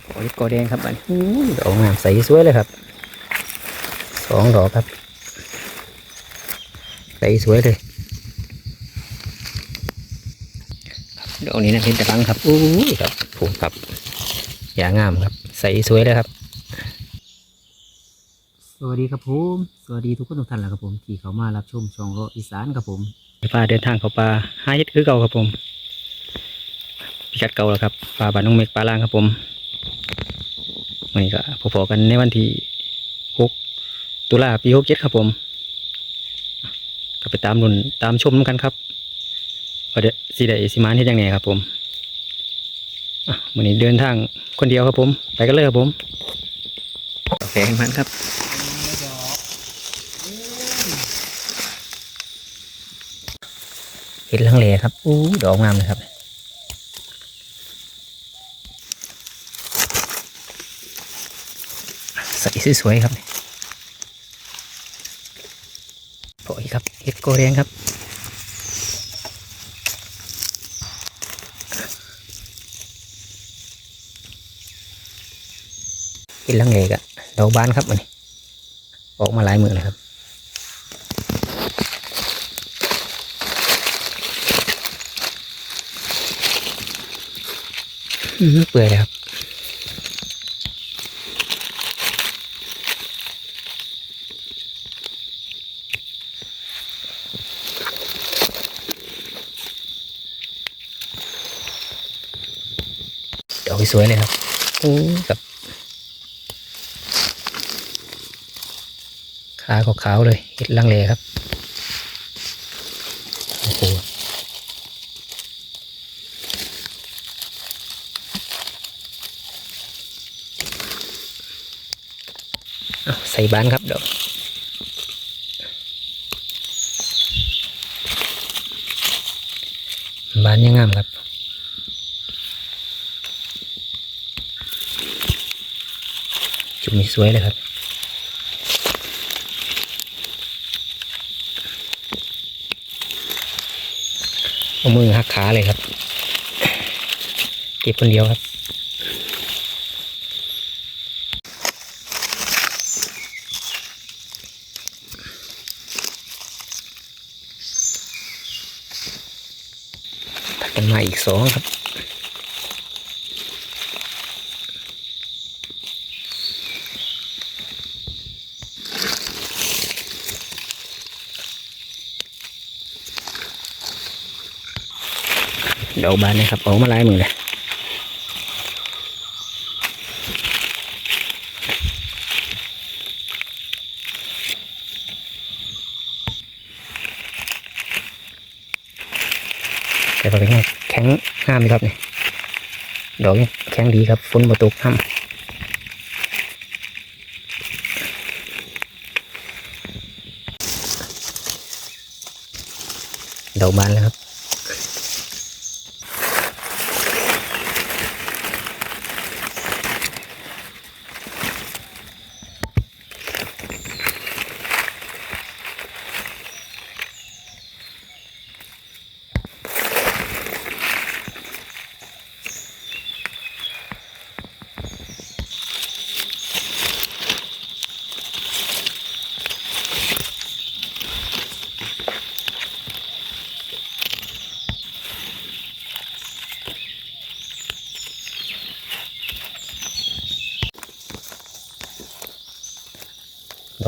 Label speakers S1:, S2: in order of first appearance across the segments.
S1: โอ้ยกอแดงครับอันอู้ยดอกงามใสสวยเลยครับสองดอกครับใสสวยเลยครับดอกนี้นะเห็นแต่ฟังครับอู้ยครับผูกครับอย่างงามครับ ใสสวยเลยครับ สวัสดีครับผมสวัสดีทุกคนทุกท่านแหละครับผมที่เขามารับชมช่องโลอีสานครับผมพาเดินทางเข้าป่าหาเฮ็ดคือเก่าครับผมพิกัดเก่าแล้วครับป่าบ้านน้องเมฆป่าล่างครับผม วันนี้ก็พอๆกันในวันที่6ตุลาปี67ครับผมก็ไปตามรุ่นตามชมกันครับว่าเดี๋ยวสิได้สิมานเฮ็ดจังไงครับผมอะวันนี้เดินทางคนเดียวครับผม ไปกันเลยครับผมกาแฟมันครับเห็ดลังเลครับอู้ดอกงามเลยครับ ใสสวยๆครับโอ้ยครับเห็ดโกแดงครับเห็ดลังเลกะดอกบานครับมันออกมาหลายมือเลยครับอื้อหือเปื่อยเลยครับ อกสวยเลยครับโอ้กับขาขาวๆเลยเห็ดลังเลครับโอ้โหเอาใส่บานครับเดี๋ยวบานยังงามครับ นี้สวยเลยครับ เอามือหักขาเลยครับ เก็บคนเดียวครับตัดกันมาอีกสองครับ ดอกบานนะครับออกมาหลายมือเลยแต่ว่าเป็นแข็งห้ามอยู่ครับนี่ดอกนี่แข็งดีครับฝนบ่ตกห้ามดอกบานแล้วครับ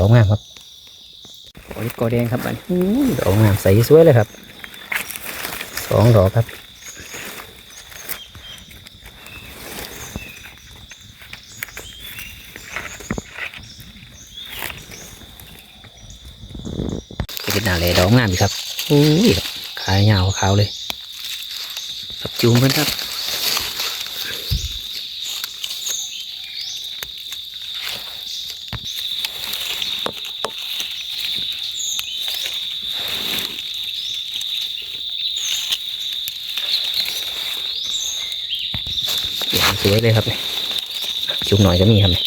S1: อกงามครับโอ้ยกอแดงครับอันอู้ยดอกงามใสสวยเลยครับสองดอกครับจะเป็นอะไรดอกงามอีกครับอู้ยขายยาวขาวเลย ครับจูงเพื่อนครับ วยเลยครับเลยจุกหน่อยก็มีครับเนี่ย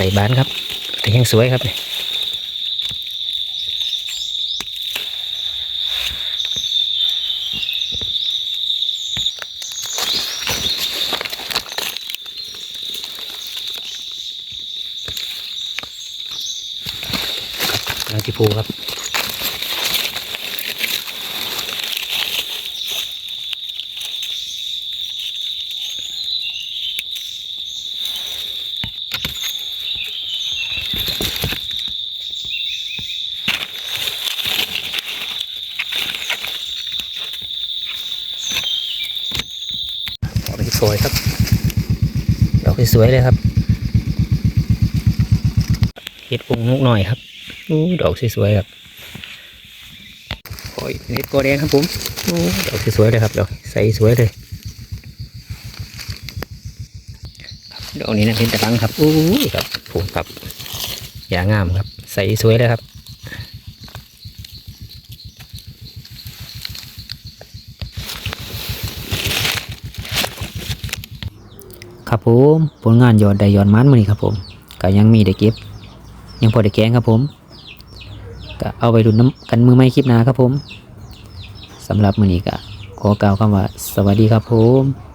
S1: ใส่บ้านครับ แต่ยังสวยครับเนี่ยางจิพูครับดอกสวยครับดอกสวยเลยครับเห็ดปงนุกหน่อยครับ อู้ดอกสวยๆครับโอ้ยเห็ดโกแดงครับผมอู้ดอกสวยๆเลยครับดอกใสสวยเลยครับดอกนี้นะเห็นตะลังครับอู้ยครับผมครับอย่างงามครับ ใสสวยเลยครับครับผมผลงานยอดได้ยอดมันมานี่ครับผมก็ยังมีได้เก็บ ยังพอได้แกงครับผม ก็เอาไปดุนน้ำกันมือไม่คลิปหนาครับผมสำหรับมือนี้ก็ขอกล่าวคำว่า สวัสดีครับผม